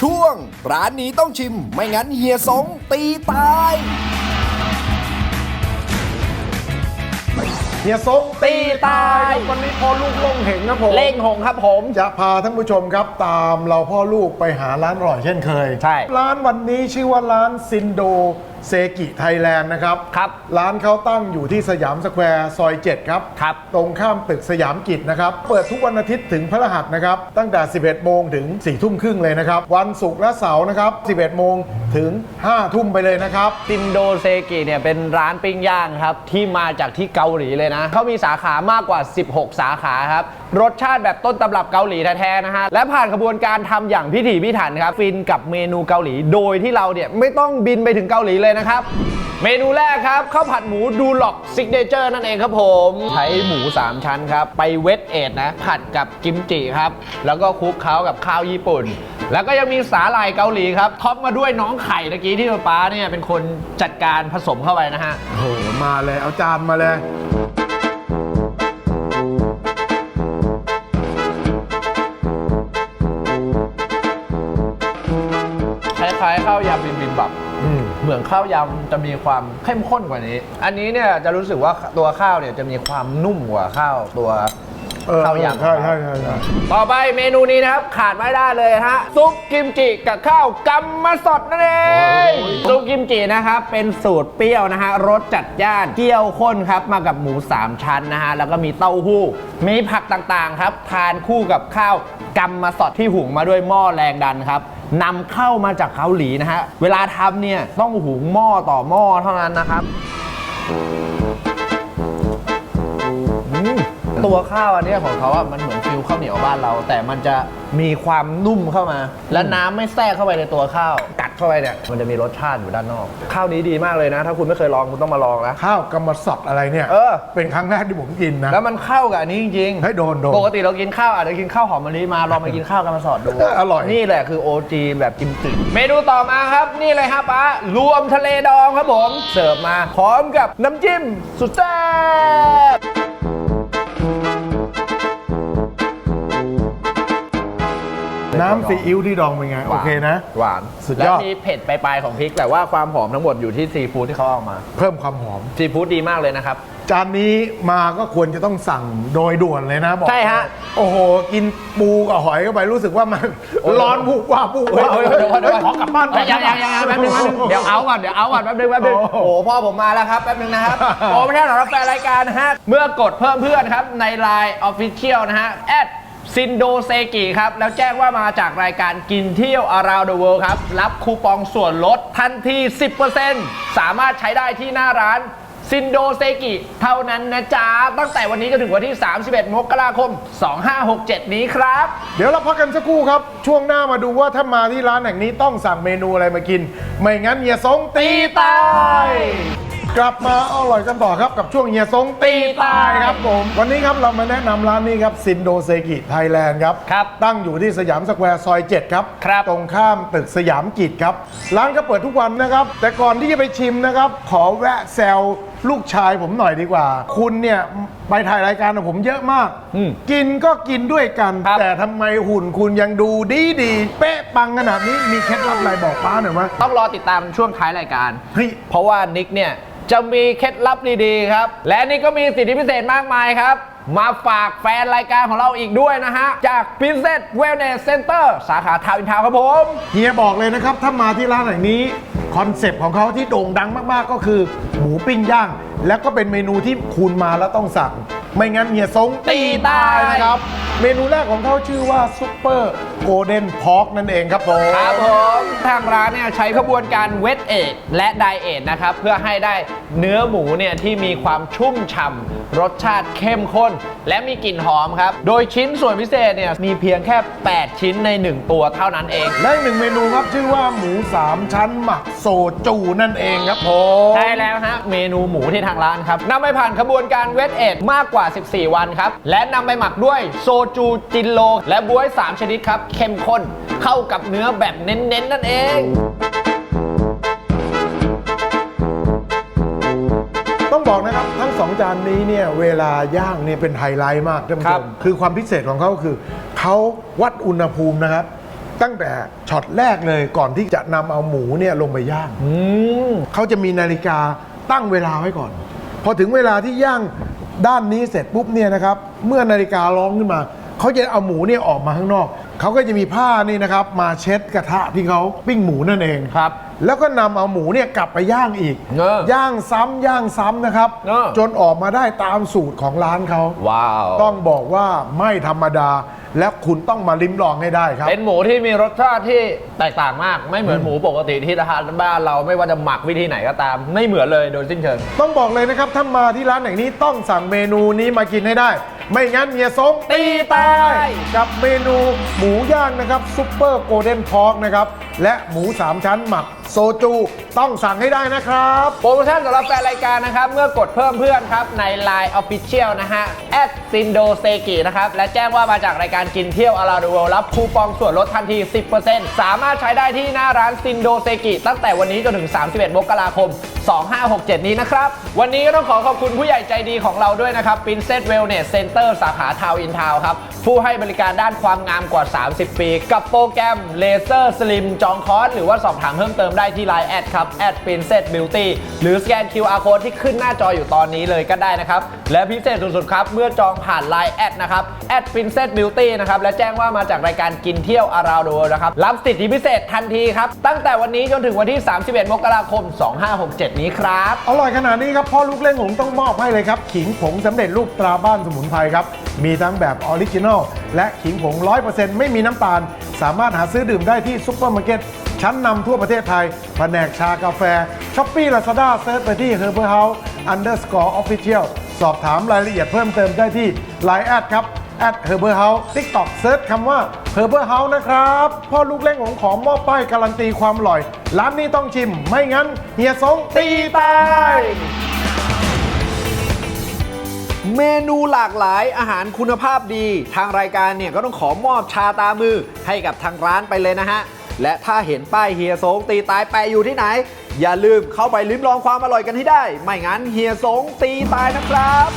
ช่วง ร้านนี้ต้องชิมไม่งั้นเฮียสงตีตาย เฮียซงตีตายครับวันนี้พ่อลูกลงเหงนะผม เล่งหงครับผม จะพาท่านผู้ชมครับตามเราพ่อลูกไปหาร้านอร่อยเช่นเคย ใช่ ร้านวันนี้ชื่อว่าร้านซินโด เซกิไทยแลนด์นะครับ ครับร้านเขาตั้งอยู่ที่สยามสแควร์ซอย 7 ครับ ครับ ตรงข้ามตึกสยามกิจนะครับ เปิดทุกวันอาทิตย์ถึงพฤหัสนะครับ ตั้งแต่ 11 โมงถึง 4 ทุ่มครึ่งเลยนะครับ วันศุกร์และเสาร์นะครับ 11 โมงถึง 5 ทุ่มไปเลยนะครับซินโดเซกิเนี่ยเป็นร้านปิ้งย่างครับ ที่มาจากที่เกาหลีเลยนะ เขามีสาขามากกว่า 16 สาขาครับ รสชาติแบบต้นตำรับเกาหลีแท้ๆนะฮะ และผ่านกระบวนการทำอย่างพิถีพิถันครับ ฟินกับเมนูเกาหลี โดยที่เราเนี่ยไม่ต้องบินไปถึงเกาหลีเลยนะครับ เมนูแรกครับข้าวผัดหมูดูหลอกซิกเนเจอร์นั่นเองครับผม ใช้หมู 3 ชั้นครับ ไปเวทเอทนะ ผัดกับกิมจิครับ แล้วก็คลุกเคล้ากับข้าวญี่ปุ่น แล้วก็ยังมีสาหร่ายเกาหลีครับท็อปมาด้วยน้องไข่ตะกี้ที่ป้าเนี่ยเป็นคนจัดการผสมเข้าไปนะฮะ โอ้โหมาเลยเอาจานมาเลยคล้ายๆข้าวยำบิมบิมบับ อืมเหมือนข้าวยำจะมีความเข้มข้นกว่านี้ อันนี้เนี่ยจะรู้สึกว่าตัวข้าวเนี่ยจะมีความนุ่มกว่าข้าวตัวเออข้าวยำใช่ใช่ใช่ใช่ต่อไปเมนูนี้นะครับขาดไม่ได้เลยฮะซุปกิมจิกับข้าวกำมะสดนั่นเองซุปกิมจินะครับเป็นสูตรเปรี้ยวนะฮะรสจัดจ้านเกี๊ยวข้นครับมากับหมู3ชั้นนะฮะแล้วก็มีเต้าหู้ มีผักต่างๆครับ ทานคู่กับข้าวกำมะสดที่หุงมาด้วยหม้อแรงดันครับ นำเข้ามาจากเกาหลีนะฮะ เวลาทำเนี่ยต้องหุงหม้อต่อหม้อเท่านั้นนะครับตัวข้าวอันเนี้ยของเขาอะมันเหมือนฟิวข้าวเหนียวบ้านเรา แต่มันจะมีความนุ่มเข้ามา และน้ำไม่แทรกเข้าไปในตัวข้าว กัด เข้าไปเนี่ยมันจะมีรสชาติอยู่ด้านนอก ข้าวนี้ดีมากเลยนะ ถ้าคุณไม่เคยลองคุณต้องมาลองนะ ข้าวกำมะสดอะไรเนี่ยเออเป็นครั้งแรกที่ผมกินนะ แล้วมันเข้ากับอันนี้จริงเฮ้ยโดนโดน ปกติเรากินข้าวอาจจะกินข้าวหอมมะลิมาลองมากินข้าวกันมาสอดดู อร่อย นี่แหละคือ OG แบบกิมจิเมนูต่อมาครับ นี่เลยครับป้ารวมทะเลดองครับผม เสิร์ฟมาพร้อมกับน้ำจิ้มสุดแซ่บ น้ำซีอิ๊วที่ดองเป็นไง โอเคนะ หวานสุดยอด แล้วมีเผ็ดปลายๆของพริก แต่ว่าความหอมทั้งหมดอยู่ที่ซีฟู้ดที่เขาเอามา เพิ่มความหอม ซีฟู้ดดีมากเลยนะครับ จานนี้มาก็ควรจะต้องสั่งโดยด่วนเลยนะบอกใช่ฮะ โอ้โห กินปูกับหอยเข้าไปรู้สึกว่ามันโอ้ยร้อนผูกว่าผูกเฮ้ยว่าเฮ้ยเดี๋ยวก่อนเดี๋ยวก่อนขอกลับบ้านก่อนยังยังยังยังแป๊บนึงแป๊บนึงเดี๋ยวเอาก่อนเดี๋ยวเอาก่อนแป๊บนึงแป๊บนึงโอ้โอ้โหพ่อผมมาแล้วครับแป๊บนึงนะครับโปรโมชั่นสำหรับแฟนรายการนะฮะเมื่อกดเพิ่มเพื่อนครับใน Line Official นะฮะแอด ซินโดเซกิครับ แล้วแจ้งว่ามาจากรายการกินเที่ยว around the world ครับ รับคูปองส่วนลดทันที 10%สามารถใช้ได้ที่หน้าร้านซินโดเซกิเท่านั้นนะจ๊ะ ตั้งแต่วันนี้จนถึงวันที่ 31 มกราคม 2567 นี้ครับ เดี๋ยวเราพักกันสักครู่ครับ ช่วงหน้ามาดูว่าถ้ามาที่ร้านแห่งนี้ต้องสั่งเมนูอะไรมากิน ไม่งั้นเฮียสงตีตาย กลับมาอร่อยกันต่อครับกับช่วงเฮียสงตีตายครับผม วันนี้ครับเรามาแนะนำร้านนี้ครับซินโดเซกิไทยแลนด์ครับ ครับตั้งอยู่ที่สยามสแควร์ซอย 7 ครับ ครับตรงข้ามตึกสยามกิจครับ ร้านก็เปิดทุกวันนะครับ แต่ก่อนที่จะไปชิมนะครับ ขอแวะแซว ลูกชายผมหน่อยดีกว่า คุณเนี่ยไปถ่ายรายการกับผมเยอะมาก อืมกินก็กินด้วยกัน ครับ แต่ทำไมหุ่นคุณยังดูดีดีๆเป๊ะปังขนาดนี้มีเคล็ดลับอะไรบอกป้าหน่อยมั้ยต้องรอติดตามช่วงท้ายรายการ เฮ้ย เพราะว่านิกเนี่ยจะมีเคล็ดลับดีๆครับ และนี่ก็มีสิทธิพิเศษมากมายครับ มาฝากแฟนรายการของเราอีกด้วยนะฮะ จาก Princess Wellness Center สาขาทาวน์อินทาวน์ครับผม เฮียบอกเลยนะครับ ถ้ามาที่ร้านแห่งนี้ คอนเซปต์ของเขาที่โด่งดังมากๆก็คือ หมูปิ้งย่าง แล้วก็เป็นเมนูที่คุณมาแล้วต้องสั่ง ไม่งั้นเฮียซงตีตายนะครับ เมนูแรกของเขาชื่อว่าซุปเปอร์โกลเด้นพอกนั่นเองครับผมครับผมทางร้านเนี่ยใช้ขบวนการเวทเอทและไดเอทนะครับ เพื่อให้ได้เนื้อหมูเนี่ยที่มีความชุ่มฉ่ำรสชาติเข้มข้น และมีกลิ่นหอมครับ โดยชิ้นส่วนพิเศษเนี่ยมีเพียงแค่ 8 ชิ้นใน 1 ตัวเท่านั้นเอง และอีกหนึ่งเมนูครับชื่อว่าหมูสามชั้นหมักโซจูนั่นเองครับผมใช่แล้วฮะเมนูหมูที่ทางร้านครับนำไปผ่านขบวนการเวทเอทมากกว่า14 วันครับ และนำไปหมักด้วยโซจูจินโล และบวย 3 ชนิดครับ เข้มข้นเข้ากับเนื้อแบบเน้น ๆ นั่นเองต้องบอกนะครับ ทั้งสองจานนี้เนี่ยเวลาย่างเนี่ยเป็นไฮไลท์มากท่านผู้ครัชบ มคือความพิเศษของเขาคือ เขาวัดอุณหภูมินะครับ ตั้งแต่ช็อตแรกเลยก่อนที่จะนำเอาหมูเนี่ยลงไปย่าง อืม เขาจะมีนาฬิกาตั้งเวลาไว้ก่อน พอถึงเวลาที่ย่าง ด้านนี้เสร็จปุ๊บเนี่ยนะครับ เมื่อนาฬิการ้องขึ้นมาเขาจะเอาหมูเนี่ยออกมาข้างนอกเขาก็จะมีผ้านี่นะครับ มาเช็ดกระทะที่เขาปิ้งหมูนั่นเองครับ แล้วก็นำเอาหมูเนี่ยกลับไปย่างอีก เออย่างซ้ำย่างซ้ำนะครับ เออ จนออกมาได้ตามสูตรของร้านเขาว้าว ต้องบอกว่าไม่ธรรมดา และคุณต้องมาลิ้มลองให้ได้ครับ เป็นหมูที่มีรสชาติที่แตกต่างมาก ไม่เหมือนหมูปกติที่ทานบ้านเราไม่ว่าจะหมักวิธีไหนก็ตาม ไม่เหมือนเลยโดยสิ้นเชิง ต้องบอกเลยนะครับถ้ามาที่ร้านแห่งนี้ต้องสั่งเมนูนี้มากินให้ได้ ไม่งั้นเมียสงตีตายกับเมนูหมูย่างนะครับซุปเปอร์โกลเด้นพอกนะครับและหมู3ชั้นหมัก โซจูต้องสั่งให้ได้นะครับ โปรโมชั่นสำหรับแฟนรายการนะครับ เมื่อกดเพิ่มเพื่อนครับ ใน Line Official นะฮะแอดซินโดเซกินะครับ และแจ้งว่ามาจากรายการกินเที่ยวอาราดูรับคูปองส่วนลดทันที 10%สามารถใช้ได้ที่หน้าร้านซินโดเซกิตั้งแต่วันนี้จนถึง 31 มกราคม 2567 นี้นะครับ วันนี้ก็ต้องขอขอบคุณผู้ใหญ่ใจดีของเราด้วยนะครับ Princess Wellness Center สาขาทาวอินทาวครับผู้ให้บริการด้านความงามกว่า 30 ปี กับโปรแกรมเลเซอร์สลิมจองคอร์สหรือว่าสอบถามเพิ่มเติมได้ที่ Line แอดครับแอด Princess Beauty หรือสแกน QR Code ที่ขึ้นหน้าจออยู่ตอนนี้เลยก็ได้นะครับ และพิเศษสุดๆครับ เมื่อจองผ่าน Line แอดนะครับแอด Princess Beauty นะครับ และแจ้งว่ามาจากรายการกินเที่ยว Around the World นะครับ รับสิทธิพิเศษทันทีครับ ตั้งแต่วันนี้จนถึงวันที่ 31 มกราคม 2567 นี้ครับ อร่อยขนาดนี้ครับพ่อลูกเล่งหงต้องมอบให้เลยครับ ขิงผงสำเร็จรูปตราบ้านสมุนไพรครับมีทั้งแบบออริจินอลและขิงผง 100%ไม่มีน้ำตาล สามารถหาซื้อดื่มได้ที่ซุปเปอร์มาร์เก็ตชั้นนำทั่วประเทศไทย แผนกชากาแฟช้อปปี้ลาซาด้าเซิร์ชไปที่ Herbal House Underscore Official สอบถามรายละเอียดเพิ่มเติมได้ที่ Line แอดครับแอด Herbal House TikTok เซิร์ชคำว่า Herbal House นะครับพ่อลูกเล่งของขอมอบป้ายการันตีความอร่อย ร้านนี้ต้องชิม ไม่งั้นเฮียสงตีตาย เมนูหลากหลายอาหารคุณภาพดี ทางรายการเนี่ยก็ต้องขอมอบชาตามือให้กับทางร้านไปเลยนะฮะ และถ้าเห็นป้ายเฮียสงตีตายแปะอยู่ที่ไหน อย่าลืมเข้าไปลิ้มลองความอร่อยกันให้ได้ ไม่งั้นเฮียสงตีตายนะครับ